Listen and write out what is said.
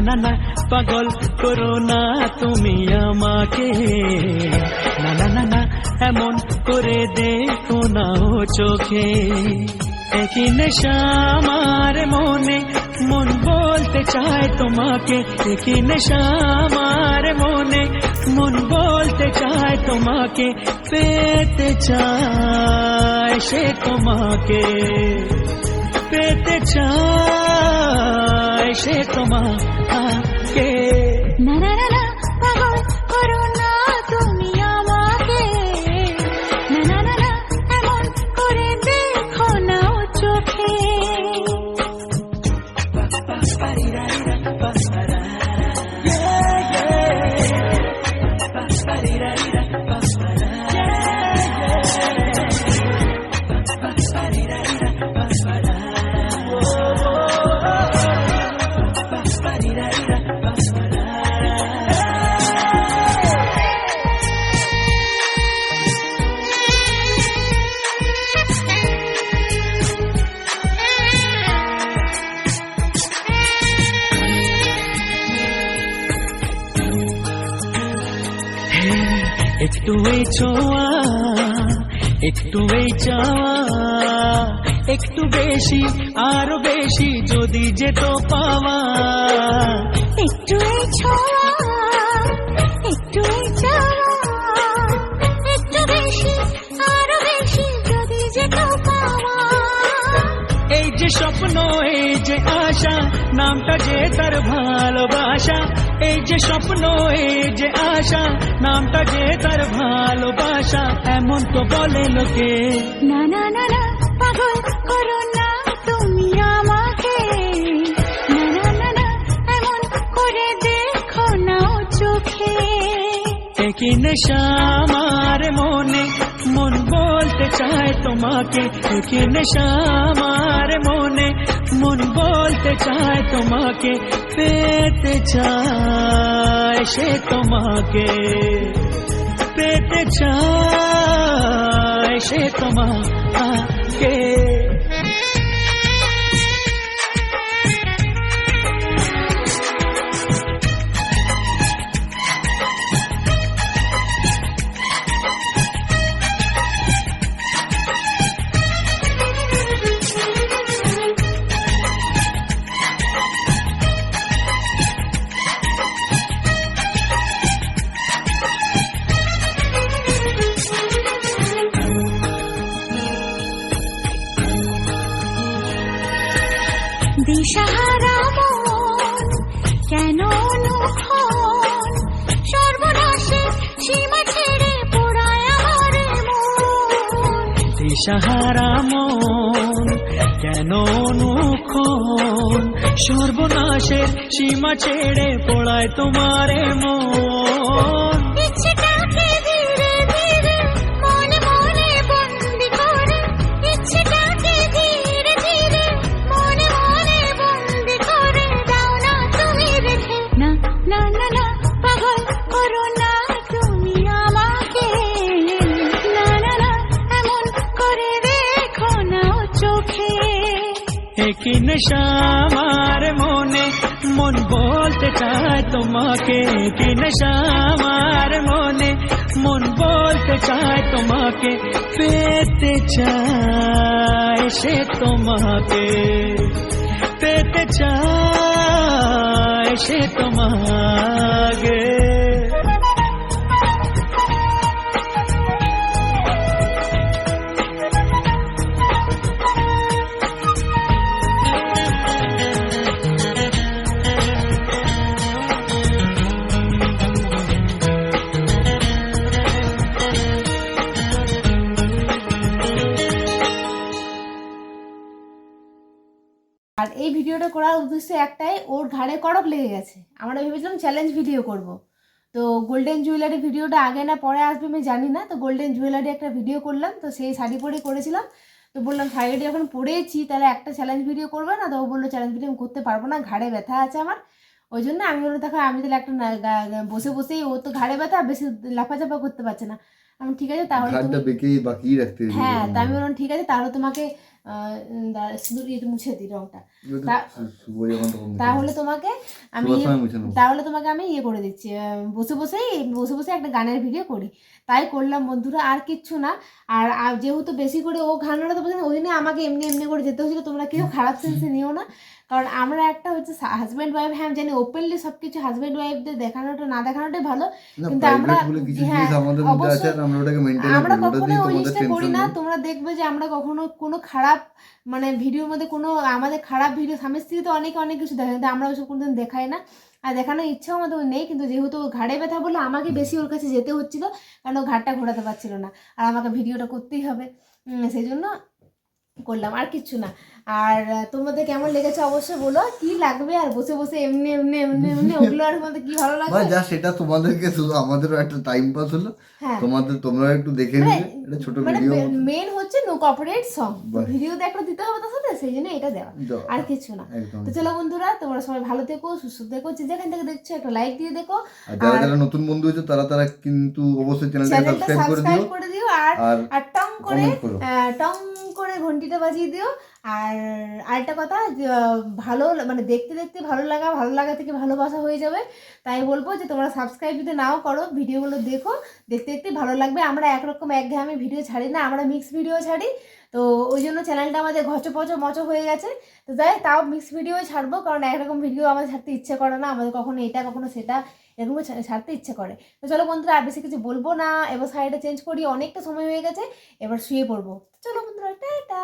না না, পাগল করো না তুমি আমাকে। না না না না, এমন করে দেখো না ও চোখে। একই নেশা আমার মনে, মন বলতে চায় তোমাকে। একই নেশা আমার মনে, মন বলতে চায় তোমাকে। পেতে চায় সে তোমাকে, পেতে চায়। সে তোমাকে একটু এই ছোঁয়া একটু এই চাওয়া একটু বেশি আরও বেশি যদি যেত পাওয়া। নামটা যে তার ভালোবাসা এই যে স্বপ্ন এই যে আশা নামটা যে তার ভালোবাসা এমন তো বলে লোকে। না না না না পাগল করো না তুমি আমাকে। না না না না এমন করে দেখো না চোখে। একই নেশা আমার মনে মন বলতে চায় তোমাকে। একই নেশা আমার মনে মন বলতে চায় তোমাকে পেতে চায় সে তোমাকে। পেতে চায় সে তোমাকে। দিশাহারা মন, কেন অনুক্ষণ সীমা ছেড়ে মন। দিশাহারা মন, কেন অনুক্ষণ সর্বনাশের সীমা ছেড়ে পড়ায় তোমারে মন। একই নেশা আমার মনে মন বলতে চায় তোমাকে একই নেশা আমার মনে মন বলতে চায় তোমাকে পেতে চায় সে তোমাকে পেতে চায় সে তোমাকে এই ভিডিওটা করার উদ্দেশ্য একটাই, ওর ঘাড়ে কড়ক লেগে গেছে। আমরা ভেবেছিলাম চ্যালেঞ্জ ভিডিও করব। তো গোল্ডেন জুয়েলারি ভিডিওটা আগে না পরে আসবে আমি জানি না। তো গোল্ডেন জুয়েলারি একটা ভিডিও করলাম, তো সেই শাড়ি পরে করেছিলাম। তো বললাম, শাড়িটা যখন পরেছি, তাহলে একটা চ্যালেঞ্জ ভিডিও করবে না? তো ও বলল চ্যালেঞ্জ ভিডিও করতে পারব না, ঘাড়ে ব্যথা আছে আমার। ওই জন্য আমি বললাম দেখো আমি তাহলে একটা বসে বসেই ও তো ঘাড়ে ব্যথা বেশি লাফাচাপা করতে পারছে না। আমি ঠিক আছে তাহলে বেঁকে রাখতে হ্যাঁ তা আমি বললাম ঠিক আছে তাহলে তোমাকে আহ, উম, শুধু এটা মুছে দিই রংটা। তাহলে তোমাকে আমি তাহলে তোমাকে আমি ইয়ে করে দিচ্ছি বসে বসেই বসে বসে একটা গানের ভিডিও করি। তাই করলাম বন্ধুরা আর কিচ্ছু না। আর যেহেতু বেশি করে ও ঘানাটা তো ওই জন্য আমাকে এমনি এমনি করে যেতে হচ্ছিল তোমরা কেউ খারাপ সেন্সে নিও না। কারণ আমরা একটা হচ্ছে হাজব্যান্ড ওয়াইফ হ্যাঁ জানি ওপেনলি সবকিছু হাজব্যান্ড ওয়াইফদের দেখানোটা না দেখানোটাই ভালো। কিন্তু আমরা- হ্যাঁ, আমরা কখনো ওই জিনিসটা করি না। তোমরা দেখবে যে আমরা কখনো কোনো খারাপ মানে ভিডিওর মধ্যে কোনো আমাদের খারাপ ভিডিও স্বামী স্ত্রী তো অনেকে অনেক কিছু দেখে কিন্তু আমরা ওইসব কোনোদিন দেখাই না। আর দেখানোর ইচ্ছাও আমাদের নেই কিন্তু যেহেতু ও ঘাড়ে ব্যথা বলে আমাকে বেশি ওর কাছে যেতে হচ্ছিল কারণ ও ঘাটটা ঘোরাতে পারছিল না। আর আমাকে ভিডিওটা করতেই হবে। সেই জন্য করলাম আর কিচ্ছু না। আর তোমাদের কেমন লেগেছে অবশ্যই বলো। কি লাগবে আর বসে বসে এমনি এমনি এমনি এমনি ওগুলো আর তোমাদের কি ভালো লাগবে মানে যা সেটা তোমাদেরকে শুধু আমাদেরও একটা টাইম পাস হলো। হ্যাঁ। তোমাদের তোমরা একটু দেখে মানে নিলে এটা ছোট মানে ভিডিও মেন হচ্ছে নো কপারেট সং বাহ। ভিডিওতে একটা দিতে হবে তার সাথে সেই জন্য এটা দেওয়া। আর কিছু না। তো চলো বন্ধুরা তোমরা সবাই ভালো থেকো সুস্থ থেকো যে যেখান থেকে দেখছ একটা লাইক দিয়ে দেখো। আর যারা যারা নতুন বন্ধু হয়েছে তারা তারা কিন্তু অবশ্যই চ্যানেলটা সাবস্ক্রাইব করে দিও। আর আর টং করে টং করে ঘন্টিটা বাজিয়ে দিও। আর আরেকটা কথা ভালো মানে দেখতে দেখতে ভালো লাগা ভালো লাগা থেকে ভালোবাসা হয়ে যাবে। তাই বলব যে, তোমরা সাবস্ক্রাইব যদি নাও করো, ভিডিওগুলো দেখো। দেখতে দেখতে ভালো লাগবে। আমরা একরকম একঘেয়েমি ভিডিও ছাড়ি না, আমরা মিক্স ভিডিও ছাড়ি। তো ওই জন্য চ্যানেলটা আমাদের ঘচো পচো মচো হয়ে গেছে। তো যাই তাও মিক্স ভিডিও ছাড়বো, কারণ একরকম ভিডিও আমাদের ছাড়তে ইচ্ছে করে না। আমাদের কখনো এটা, কখনো সেটা এরকম ছাড়তে ইচ্ছে করে। তো চলো বন্ধুরা, আর বেশি কিছু বলব না। এবার সাইডে চেঞ্জ করি, অনেকটা সময় হয়ে গেছে। এবার শুয়ে পড়ব। চলো বন্ধুরা, টাটা!